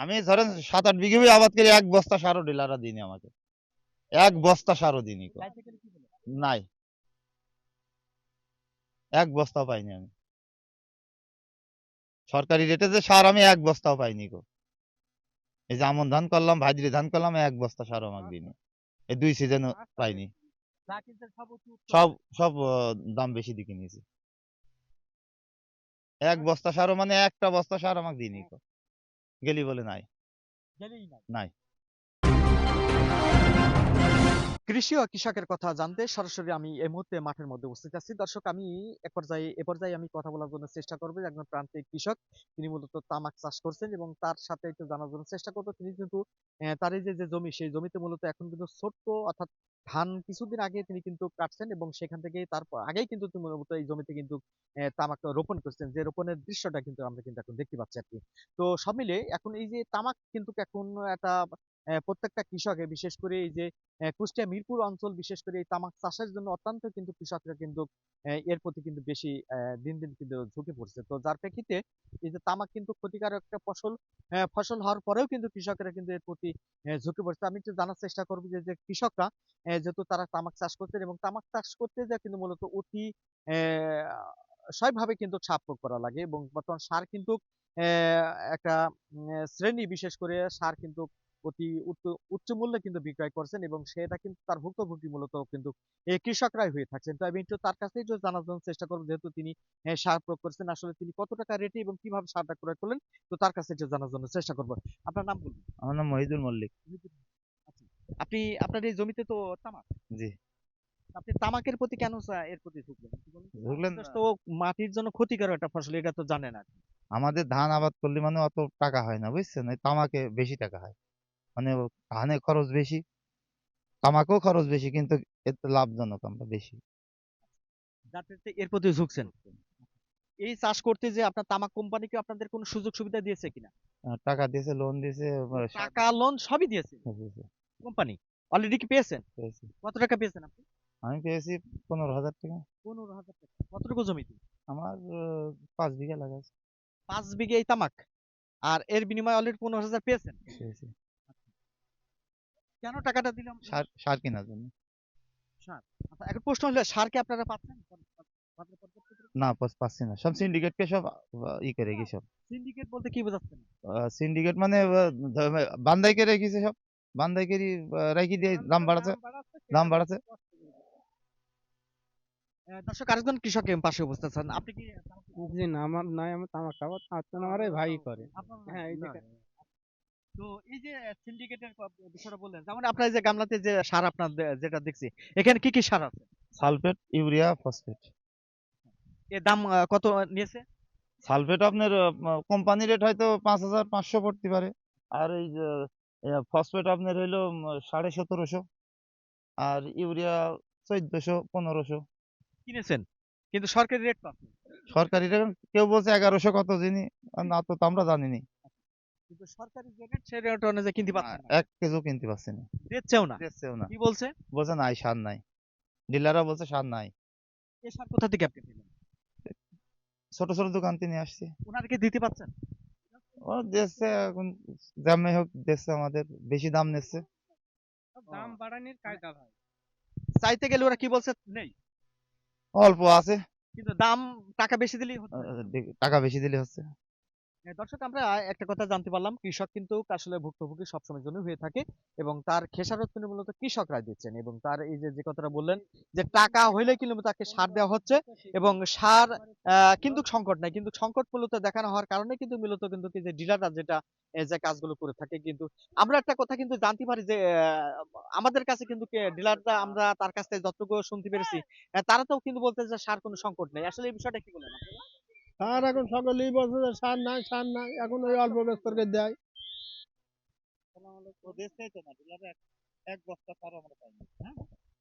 আমি ধরেন সাত আট বিঘে আবাদ করি এক বস্তা সারও ডিলাররা দিনি আমাকে। এক বস্তা সারও দিনি? নাই। এক বস্তাও পাইনি আমি। সরকারি রেটে যে সার আমি এক বস্তাও পাইনি গো এই যে আমন ধান করলাম ভাজরি ধান করলাম এক বস্তা সার আমাকে দিনি এই দুই সিজন পাইনি। সব সব দাম বেশি দিয়ে কিনেছি। এক বস্তা সারও মানে একটা বস্তা সার আমাকে দিনি গো। গেলি বলে নাই নাই। কৃষি ও কৃষকের কথা জানতে সরাসরি আমি এই মুহূর্তে মাঠের মধ্যে উপস্থিত আছি। দর্শক, আমি এক পর্যায়ে, এ পর্যায়ে আমি কথা বলার জন্য চেষ্টা করব একজন প্রান্তিক কৃষক। তিনি মূলত তামাক চাষ করছেন এবং তার সাথে একটু জানার জন্য চেষ্টা করব। তিনি কিন্তু তার এই যে জমি, সেই জমিতে মূলত এখন কিন্তু ছোট্ট অর্থাৎ ধান কিছুদিন আগে তিনি কিন্তু কাটছেন এবং সেখান থেকে তার আগেই কিন্তু মূলত এই জমিতে কিন্তু তামাক রোপণ করছেন। যে রোপণের দৃশ্যটা কিন্তু আমরা কিন্তু এখন দেখতে পাচ্ছি আর কি তো সব মিলে এখন এই যে তামাক কিন্তু এখন একটা প্রত্যেকটা কৃষকে, বিশেষ করে এই যে কুষ্টিয়া মিরপুর অঞ্চল, বিশেষ করে এই তামাক চাষের জন্য অত্যন্ত কিন্তু কৃষকরা কিন্তু এর প্রতি কিন্তু বেশি দিন দিন কিন্তু ঝুঁকে পড়ছে। তো যার প্রেক্ষিতে এই যে তামাক কিন্তু ক্ষতিকারক একটা ফসল ফসল হওয়ার পরেও কিন্তু কৃষকেরা কিন্তু এর প্রতি ঝুঁকে পড়ছে। আমি একটু জানার চেষ্টা করব যে যে কৃষকরা যেহেতু তারা তামাক চাষ করতেন এবং তামাক চাষ করতে যা কিন্তু মূলত অতি সবভাবে কিন্তু প্রয়োগ করা লাগে এবং বর্তমান সার কিন্তু একটা শ্রেণি বিশেষ করে সার কিন্তু অতি উচ্চ মূল্যে কিন্তু বিক্রয় করছেন এবং সেটা কিন্তু তার ভুক্তভোগী মূলত কিন্তু কৃষকরাই হয়ে থাকছেন। তো আমি একটু তার কাছে একটু জানার জন্য চেষ্টা করব যেহেতু তিনি সার প্রয়োগ করছেন আসলে তিনি কত টাকা রেটে এবং কীভাবে সারটা ক্রয় করলেন তো তার কাছে একটু জানার জন্য চেষ্টা করব। আপনার নাম বলুন। আমার নাম মহিদুল মল্লিক। আচ্ছা। আপনি আপনার এই জমিতে তো তামাক? জি। আপনি তামাকের প্রতি কেন এর প্রতি ঝুঁকলেন? ঝুঁকলেন তো মাটির জন্য ক্ষতিকর একটা ফসল এটা তো জানেন আর আমাদের ধান আবাদ করলে মানে অত টাকা হয় না বুঝছেন? তামাকে বেশি টাকা হয়। মানে ধানে খরচ বেশি তামাকেও খরচ বেশি কিন্তু এতে লাভজনক আমরা বেশি। এর প্রতি ঝুঁকছেন। এই চাষ করতে যে আপনার তামাক কোম্পানিকে আপনাদের কোনো সুযোগ সুবিধা দিয়েছে কিনা? টাকা দিয়েছে লোন দিয়েছে টাকা লোন সবই দিয়েছে? দিয়েছে, কোম্পানি? অলরেডি কি পেয়েছেন? পেয়েছি। কত টাকা পেয়েছেন আপনি? আমি পেয়েছি পনেরো হাজার টাকা। পনেরো হাজার টাকা। কতটুকু জমিতে আমার পাঁচ বিঘা লাগাইছে পাঁচ বিঘে এই তামাক? আর এর বিনিময়ে অলরেডি পনেরো হাজার পেয়েছেন? পেয়েছি। কেন টাকাটা দিলাম সার সার কেনার জন্য। আচ্ছা, এখন প্রশ্ন হলো সার কি আপনারা পাচ্ছেন? না পাস- পাচ্ছি না। সব সিন্ডিকেটকে সব ই করে গেছে সব। সিন্ডিকেট বলতে কি বোঝাচ্ছেন সিন্ডিকেট মানে ধ- বান্দাইকে রেখেছে সব। বান্দাইকেরই রেখে দিয়ে দাম বাড়াচ্ছে। দাম বাড়াচ্ছে দর্শক আরেকজন কৃষক এর পাশে উপস্থিত আছেন। আপনি কি জি না আমার নাই আমার তামাক খাব। তার জন্য আমার ভাই করে। হ্যাঁ এই যে না। তো এই যে সিন্ডিকেটের বিষয়টা বললেন যেমন আপনার যে গামলাতে যে সার আপনার যেটা দেখছি এখানে কি কি সার আছে? Sulphate urea phosphate. এর দাম কত নিয়েছে? সালফেট আপনার কোম্পানি রেট হয়তো পাঁচ হাজার পাঁচশো পড়তে পারে। আর এই ফসফেট আপনার হইল সাড়ে সতেরোশো। আর ইউরিয়া চোদ্দশো পনেরোশো। কিনেছেন? কিন্তু সরকারি রেট পাচ্ছেন সরকারি রেট কেউ বলছে এগারোশো কত জিনি না তো তো আমরা জানিনি। কিন্তু সরকারি যে রেট সেই রেট অনুযায়ী কিনতে পাচ্ছেন এক কেজিও কিনতে পারছি না। দিচ্ছেও না। দিচ্ছেও না। কি বলছে? বলছে নাই সার নাই। ডিলাররা বলছে সার নাই। এই সার কোথা থেকে আপনি পেলেন? ছোট ছোট দোকান থেকে নিয়ে আসছি। ওনাদেরকে দিতে পাচ্ছেন ও দিচ্ছে এখন দামে হোক আমাদের বেশি দাম নিচ্ছে দাম বাড়ানোর কায়দা ভাই চাইতে গেলে ওরা কি বলছে? নেই। অল্প আছে। কিন্তু দাম টাকা বেশি দিলেই হচ্ছে। আহ, দে- টাকা বেশি দিলে হচ্ছে। দর্শক আমরা একটা কথা জানতে পারলাম কৃষক কিন্তু আসলে ভুক্তভোগী সবসময় জন্য হয়ে থাকে এবং তার খেসারত কিন্তু মূলত কৃষকরা দিচ্ছেন এবং তার এই যে কথাটা বললেন যে টাকা হইলে কিন্তু তাকে সার দেওয়া হচ্ছে এবং সার কিন্তু সংকট নাই কিন্তু সংকট মূলত দেখানো হওয়ার কারণে কিন্তু মূলত কিন্তু যে ডিলাররা যেটা এ, যে কাজগুলো করে থাকে কিন্তু আমরা একটা কথা কিন্তু জানতে পারি যে আমাদের কাছে কিন্তু ডিলাররা আমরা তার কাছ থেকে যতটুকু শুনতে পেরেছি তারা তো কিন্তু বলতে যে সার কোনো সংকট নেই আসলে এই বিষয়টা কি বলেন আপনারা? সার এখন সকলেই বলছে যে সার নাই সার নাই। এখন ওই অল্প বেস্তরকে দেয়।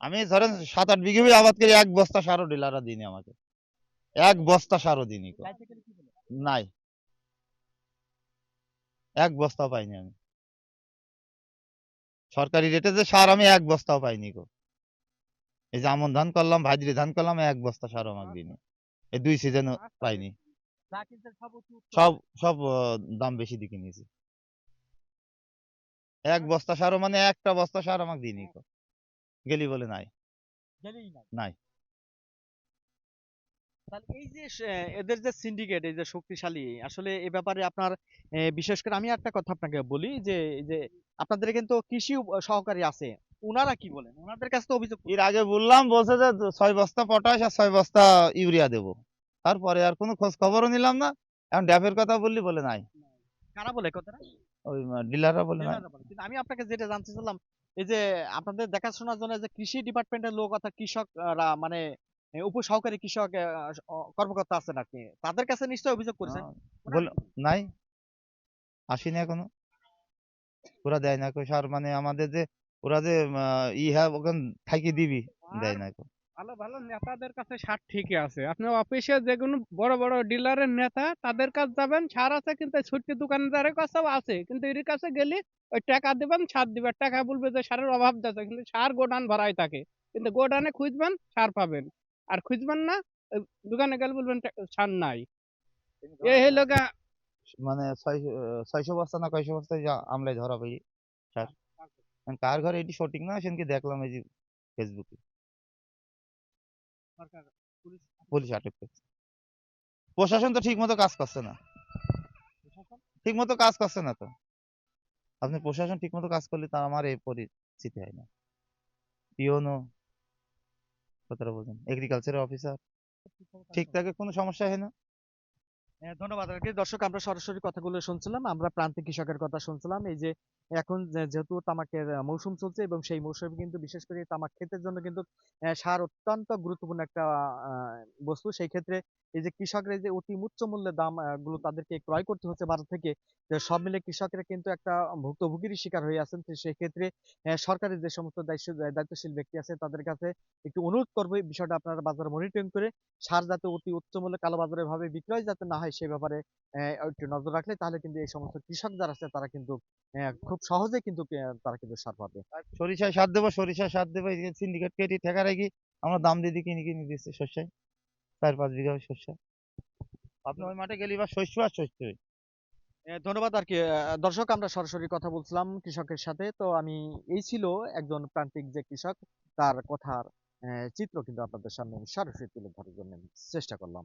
আমি ধরেন সাত আট বিঘে আবাদ করি এক বস্তা সারও ডিলাররা দিনি আমাকে। এক বস্তা সারও দিনি? নাই। এক বস্তাও পাইনি আমি। সরকারি রেটে যে সার আমি এক বস্তাও পাইনি গো এই যে আমন ধান করলাম ভাজরি ধান করলাম এক বস্তা সার আমাকে দিনি এই দুই সিজন পাইনি। যা কিনছেন সব সব দাম। বেশি দিয়ে কিনেছি এক বস্তা সারও মানে একটা বস্তা সার আমাকে দিনি গেলি বলে নাই। নাই। নাই। এই যে এদের যে সিন্ডিকেট এই যে শক্তিশালী আসলে এ ব্যাপারে আপনার বিশেষ করে আমি একটা কথা আপনাকে বলি যে যে আপনাদের কিন্তু কৃষি সহকারী আছে। ওনারা কি বলেন? ওনাদের কাছে তো অভিযোগ এর আগে বললাম বলছে যে ছয় বস্তা পটাশ আর ছয় বস্তা ইউরিয়া দেবো। তারপরে আর কোনো খোঁজ খবরও নিলাম না। এখন ড্যাপের কথা বললি বলে নাই। কারা বলে কথাটা? ওই ডিলাররা বলে নাই। কিন্তু আমি আপনাকে যেটা জানতে চাইলাম এই যে আপনাদের দেখাশোনার জন্য যে কৃষি ডিপার্টমেন্টের লোক অর্থাৎ কৃষকরা মানে উপসহকারী কৃষক কর্মকর্তা আছেন আপনি তাদের কাছে নিশ্চয়ই অভিযোগ করেছেন? নাই। আসেনি এখনও। ওরা দেয় না কো সার মানে আমাদের যে ওরা যে ইহা ওখান থাকি দিবি। দেয় না। ভালো ভালো নেতাদের কাছে সার ঠিকই আছে। আপনি অফিসে যে কোনো বড় বড় ডিলারের নেতা তাদের কাছে যাবেন সার আছে কিন্তু ছুটকি দোকানদারের কাছেও আছে। কিন্তু এর কাছে গেলে ওই টাকা দিবেন সার দিবেন। টাকা বলবে যে সারের অভাব আছে কিন্তু সার গোডাউন ভরাই থাকে। কিন্তু গোডাউনে খুঁজবেন সার পাবেন। আর খুঁজবেন না দোকানে গেলে বলবেন সার নাই। এই হলো মানে ছয়শো বস্তা না কয়শো বস্তা আমলাই ধরা পাই সার। কার ঘরে এটি সঠিক না সেদিনকে দেখলাম এই যে ফেসবুকে পুলিশ আটক করছে। প্রশাসন তো ঠিক মতো কাজ করছে না। ঠিক মতো কাজ করছে না তো। আপনি প্রশাসন ঠিক মতো কাজ করলে তার আমার এই পরিস্থিতি হয় না। পিওনো কথাটা বলছেন। এগ্রিকালচারের অফিসার ঠিক থাকে কোনো সমস্যা হয় না। ধন্যবাদ আর কি দর্শক, আমরা সরাসরি কথাগুলো শুনছিলাম, আমরা প্রান্তিক কৃষকের কথা শুনছিলাম। এই যে এখন যেহেতু তামাকের মৌসুম চলছে এবং সেই মৌসুমে কিন্তু বিশেষ করে তামাক ক্ষেতের জন্য কিন্তু সার অত্যন্ত গুরুত্বপূর্ণ একটা বস্তু। সেই ক্ষেত্রে এই যে কৃষকরা যে অতি উচ্চ মূল্যের দামগুলো তাদেরকে ক্রয় করতে হচ্ছে বাজার থেকে সব মিলে কৃষকরা কিন্তু একটা ভুক্তভোগীর শিকার হয়ে আছেন। সেই ক্ষেত্রে সরকারের যে সমস্ত দায়িত্ব দায়িত্বশীল ব্যক্তি আছে, তাদের কাছে একটু অনুরোধ করব এই বিষয়টা আপনারা বাজার মনিটরিং করে, সার যাতে অতি উচ্চ মূল্যে কালোবাজারে ভাবে বিক্রয় যাতে না হয় সে ব্যাপারে একটু নজর রাখলে তাহলে কিন্তু এই সমস্ত কৃষক যারা আছে তারা কিন্তু খুব সহজে কিন্তু তারা কিন্তু সার পাবে। সরিষায় সার দেবো সরিষায় সার দেবো এই সিন্ডিকেট কেটে ঠেকা রাখি আমরা দাম দিয়ে দিয়ে কিনে কিনে দিচ্ছি শস্যায় চার পাঁচ বিঘা শস্য আপনি ওই মাঠে গেলে বা শস্য আর শস্য। ধন্যবাদ আর কি। দর্শক আমরা সরাসরি কথা বলছিলাম কৃষকের সাথে। তো আমি এই ছিল একজন প্রান্তিক যে কৃষক তার কথার চিত্র কিন্তু আপনাদের সামনে সরাসরি তুলে ধরার জন্য চেষ্টা করলাম।